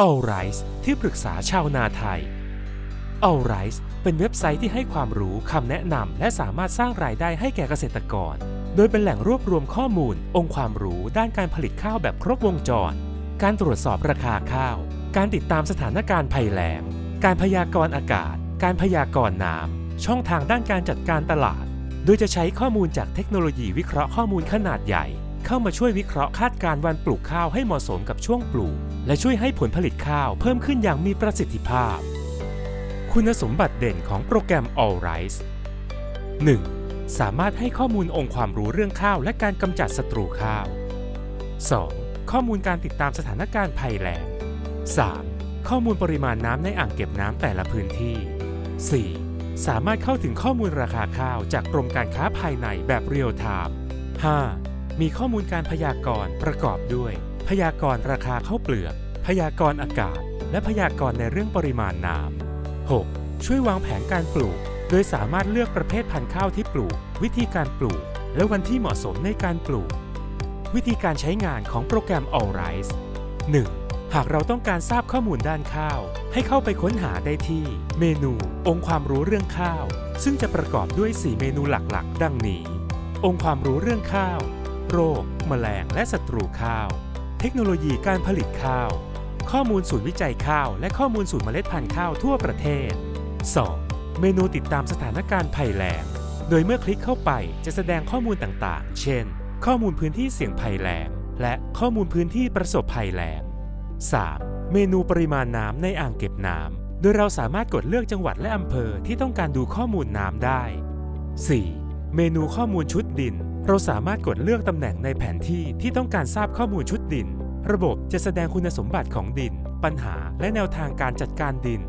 All Rice ที่ปรึกษาชาวนาไทย All Rice เป็นเว็บไซต์ที่ให้ความรู้คำแนะนำและสามารถสร้างรายได้ให้แก่เกษตรกร โดยเป็นแหล่งรวบรวมข้อมูล องค์ความรู้ด้านการผลิตข้าวแบบครบวงจร การตรวจสอบราคาข้าว การติดตามสถานการณ์ภัยแล้ง การพยากรณ์อากาศ การพยากรณ์น้ำ ช่องทางด้านการจัดการตลาด โดยจะใช้ข้อมูลจากเทคโนโลยีวิเคราะห์ข้อมูลขนาดใหญ่ เข้ามาช่วยวิเคราะห์คาดการณ์วันปลูกข้าวให้เหมาะสมกับช่วงปลูก และช่วยให้ผลผลิตข้าวเพิ่มขึ้นอย่างมีประสิทธิภาพ คุณสมบัติเด่นของโปรแกรม All Rice 1. สามารถให้ข้อมูลองค์ความรู้เรื่องข้าวและการกำจัดศัตรูข้าว 2. ข้อมูลการติดตามสถานการณ์ภัยแล้ง 3. ข้อมูลปริมาณน้ำในอ่างเก็บน้ำแต่ละพื้นที่ 4. สามารถเข้าถึงข้อมูลราคาข้าวจากกรมการค้าภายในแบบเรียลไทม์ 5. มีข้อมูลการพยากรณ์ประกอบด้วย พยากรณ์ราคาข้าวเปลือก พยากรณ์อากาศ และพยากรณ์ในเรื่องปริมาณน้ำ 6. ช่วยวางแผนการปลูก โดยสามารถเลือกประเภทพันธุ์ข้าวที่ปลูก วิธีการปลูก และวันที่เหมาะสมในการปลูก วิธีการใช้งานของโปรแกรม All Rice 1. หากเราต้องการทราบข้อมูลด้านข้าว ให้เข้าไปค้นหาได้ที่ เมนู องค์ความรู้เรื่องข้าว ซึ่งจะประกอบด้วย 4 เมนูหลักๆ ดังนี้ องค์ความรู้เรื่องข้าว โรค แมลง และศัตรูข้าว เทคโนโลยีการผลิตข้าว ข้อมูลศูนย์วิจัยข้าว และข้อมูลศูนย์เมล็ดพันธุ์ข้าวทั่วประเทศ 2. เมนูติดตามสถานการณ์ภัยแล้ง โดยเมื่อคลิกเข้าไปจะแสดงข้อมูลต่างๆ เช่น ข้อมูลพื้นที่เสี่ยงภัยแล้ง และข้อมูลพื้นที่ประสบภัยแล้ง 3. เมนูปริมาณน้ำในอ่างเก็บน้ำ โดยเราสามารถกดเลือกจังหวัดและอำเภอที่ต้องการดูข้อมูลน้ำได้ 4. เมนูข้อมูลชุดดิน เราสามารถกดเลือกตำแหน่งในแผนที่ที่ต้องการทราบข้อมูลชุดดิน ระบบจะแสดงคุณสมบัติของดิน ปัญหาและแนวทางการจัดการดิน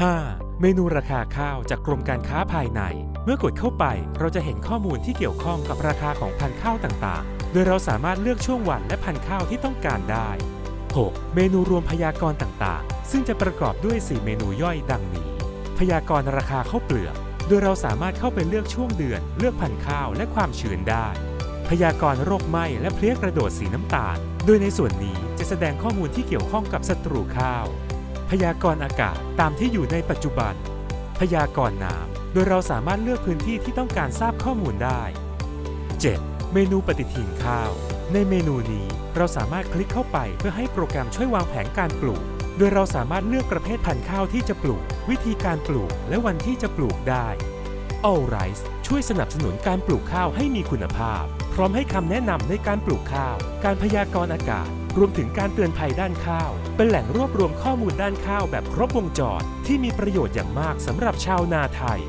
5. เมนูราคาข้าวจากกรมการค้าภายใน เมื่อกดเข้าไปเราจะเห็นข้อมูลที่เกี่ยวข้องกับราคาของพันธุ์ข้าวต่างๆ โดยเราสามารถเลือกช่วงวันและพันธุ์ข้าวที่ต้องการได้ 6. เมนูรวมพยากรณ์ต่างๆ ซึ่งจะประกอบด้วย 4 เมนูย่อยดังนี้ พยากรณ์ราคาข้าวเปลือก โดยเราสามารถเข้าไปเลือกช่วงเดือน เลือกพันธุ์ข้าวและความชื้นได้ พยากรณ์โรคไหม้และเพลี้ยกระโดดสีน้ำตาล โดยในส่วนนี้จะแสดงข้อมูลที่เกี่ยวข้องกับศัตรูข้าว พยากรณ์อากาศตามที่อยู่ในปัจจุบัน พยากรณ์น้ำโดยเราสามารถเลือกพื้นที่ที่ต้องการทราบข้อมูลได้ 7. เมนูปฏิทินข้าว ในเมนูนี้เราสามารถคลิกเข้าไปเพื่อให้โปรแกรมช่วยวางแผนการปลูก โดยเราสามารถเลือกประเภทพันธุ์ข้าวที่จะปลูก วิธีการปลูกและวันที่จะปลูกได้ All Rice ช่วยสนับสนุนการปลูกข้าวให้มีคุณภาพ พร้อมให้คำแนะนำในการปลูกข้าว การพยากรณ์อากาศ รวมถึงการเตือนภัยด้านข้าว เป็นแหล่งรวบรวมข้อมูลด้านข้าวแบบครบวงจรที่มีประโยชน์อย่างมากสำหรับชาวนาไทย